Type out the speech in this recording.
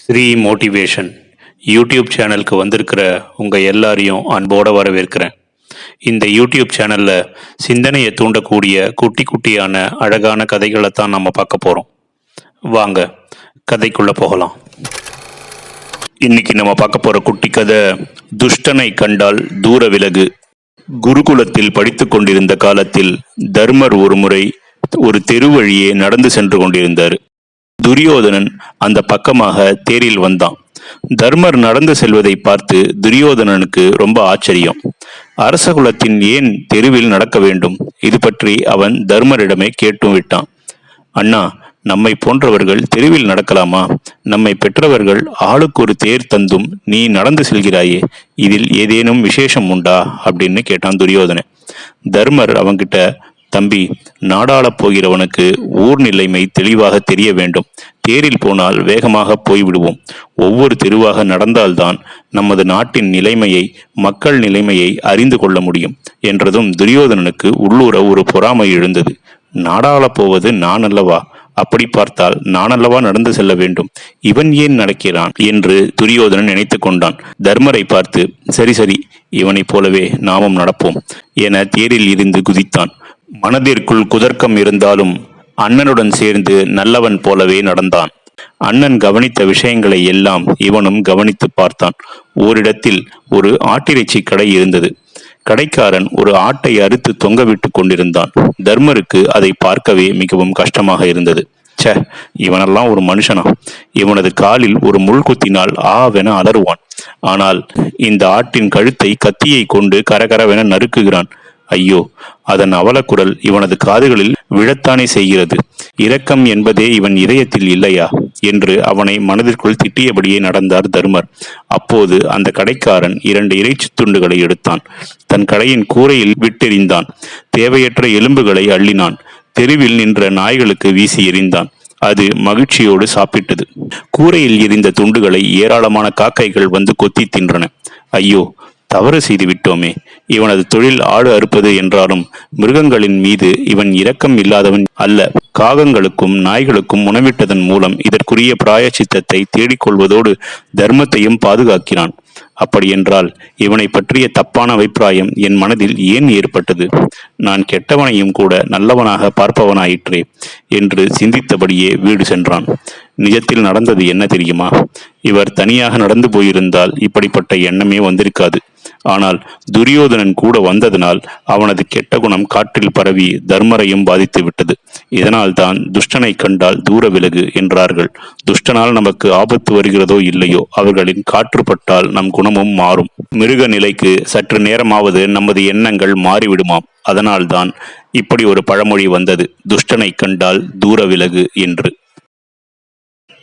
Sri motivation YouTube சேனலுக்கு வந்திருக்கிற உங்கள் எல்லாரையும் அன்போடு வரவேற்கிறேன். இந்த யூடியூப் சேனலில் சிந்தனையை தூண்டக்கூடிய குட்டி குட்டியான அழகான கதைகளை தான் நம்ம பார்க்க போகிறோம் வாங்க கதைக்குள்ளே போகலாம். இன்னைக்கு நம்ம பார்க்க போகிற குட்டி கதை துஷ்டனை கண்டால் தூர விலகு. குருகுலத்தில் படித்துக் கொண்டிருந்த காலத்தில் தர்மர் ஒரு முறை ஒரு நடந்து சென்று கொண்டிருந்தார். துரியோதனன் அந்த பக்கமாக தேரில் வந்தான். தர்மர் நடந்து செல்வதை பார்த்து துரியோதனனுக்கு ரொம்ப ஆச்சரியம். அரசகுலத்தின் ஏன் தெருவில் நடக்க வேண்டும்? இது பற்றி அவன் தர்மரிடமே கேட்டும் விட்டான். அண்ணா நம்மை போன்றவர்கள் தெருவில் நடக்கலாமா? நம்மை பெற்றவர்கள் ஆளுக்கு ஒரு தேர் தந்தும் நீ நடந்து செல்கிறாயே இதில் ஏதேனும் விசேஷம் உண்டா? அப்படின்னு கேட்டான் துரியோதனன். தர்மர் அவன்கிட்ட தம்பி நாடாளப் போகிறவனுக்கு ஊர் நிலைமை தெளிவாக தெரிய வேண்டும். தேரில் போனால் வேகமாக போய்விடுவோம். ஒவ்வொரு தெருவாக நடந்தால்தான் நமது நாட்டின் நிலைமையை மக்கள் நிலைமையை அறிந்து கொள்ள முடியும் என்றதும் துரியோதனனுக்கு உள்ளூர ஒரு பொறாமை எழுந்தது. நாடாளப் போவது நான் அல்லவா அப்படி பார்த்தால் நானல்லவா நடந்து செல்ல வேண்டும். இவன் ஏன் நடக்கிறான் என்று துரியோதனன் நினைத்து கொண்டான். தர்மரை பார்த்து சரி சரி இவனைப் போலவே நாமும் நடப்போம் என தேரில் இருந்து குதித்தான். மனதிற்குள் குதர்க்கம் இருந்தாலும் அண்ணனுடன் சேர்ந்து நல்லவன் போலவே நடந்தான். அண்ணன் கவனித்த விஷயங்களை எல்லாம் இவனும் கவனித்து பார்த்தான். ஓரிடத்தில் ஒரு ஆட்டிறைச்சி கடை இருந்தது. கடைக்காரன் ஒரு ஆட்டை அறுத்து தொங்கவிட்டு கொண்டிருந்தான். தர்மருக்கு அதை பார்க்கவே மிகவும் கஷ்டமாக இருந்தது. ச்சே இவனெல்லாம் ஒரு மனுஷனா? இவனது காலில் ஒரு முள் குத்தினால் ஆவென அலறுவான். ஆனால் இந்த ஆட்டின் கழுத்தை கத்தியை கொண்டு கரகரவென நறுக்குகிறான். ஐயோ அதன் அவலக்குரல் இவனது காதுகளில் விழத்தானே செய்கிறது. இரக்கம் என்பதே இவன் இதயத்தில் இல்லையா? என்று அவனை மனதிற்குள் திட்டியபடியே நடந்தார் தர்மர். அப்போது அந்த கடைக்காரன் இரண்டு இறைச்சி துண்டுகளை எடுத்தான். தன் கடையின் கூரையில் விட்டெறிந்தான். தேவையற்ற எலும்புகளை அள்ளினான். தெருவில் நின்ற நாய்களுக்கு வீசி எறிந்தான். அது மகிழ்ச்சியோடு சாப்பிட்டது. கூரையில் எரிந்த துண்டுகளை ஏராளமான காக்கைகள் வந்து கொத்தி தின்றன. ஐயோ தவறு செய்து விட்டோமே இவனது தொழில் ஆடு அறுப்பது என்றாலும் மிருகங்களின் மீது இவன் இரக்கம் இல்லாதவன் அல்ல. காகங்களுக்கும் நாய்களுக்கும் உணவிட்டதன் மூலம் இதற்குரிய பிராயச்சித்தத்தை தேடிக்கொள்வதோடு தர்மத்தையும் பாதுகாக்கிறான். அப்படியென்றால் இவனை பற்றிய தப்பான அபிப்பிராயம் என் மனதில் ஏன் ஏற்பட்டது? நான் கெட்டவனையும் கூட நல்லவனாக பார்ப்பவனாயிற்றே என்று சிந்தித்தபடியே வீடு சென்றான். நிஜத்தில் நடந்தது என்ன தெரியுமா? இவர் தனியாக நடந்து போயிருந்தால் இப்படிப்பட்ட எண்ணமே வந்திருக்காது. ஆனால் துரியோதனன் கூட வந்ததனால் அவனது கெட்ட குணம் காற்றில் பரவி தர்மரையும் பாதித்து விட்டது. இதனால் தான் துஷ்டனை கண்டால் தூர விலகு என்றார்கள். துஷ்டனால் நமக்கு ஆபத்து வருகிறதோ இல்லையோ அவர்களின் காற்றுப்பட்டால் நம் குணமும் மாறும். மிருக நிலைக்கு சற்று நேரமாவது நமது எண்ணங்கள் மாறிவிடுமாம். அதனால்தான் இப்படி ஒரு பழமொழி வந்தது. துஷ்டனை கண்டால் தூர விலகு என்று.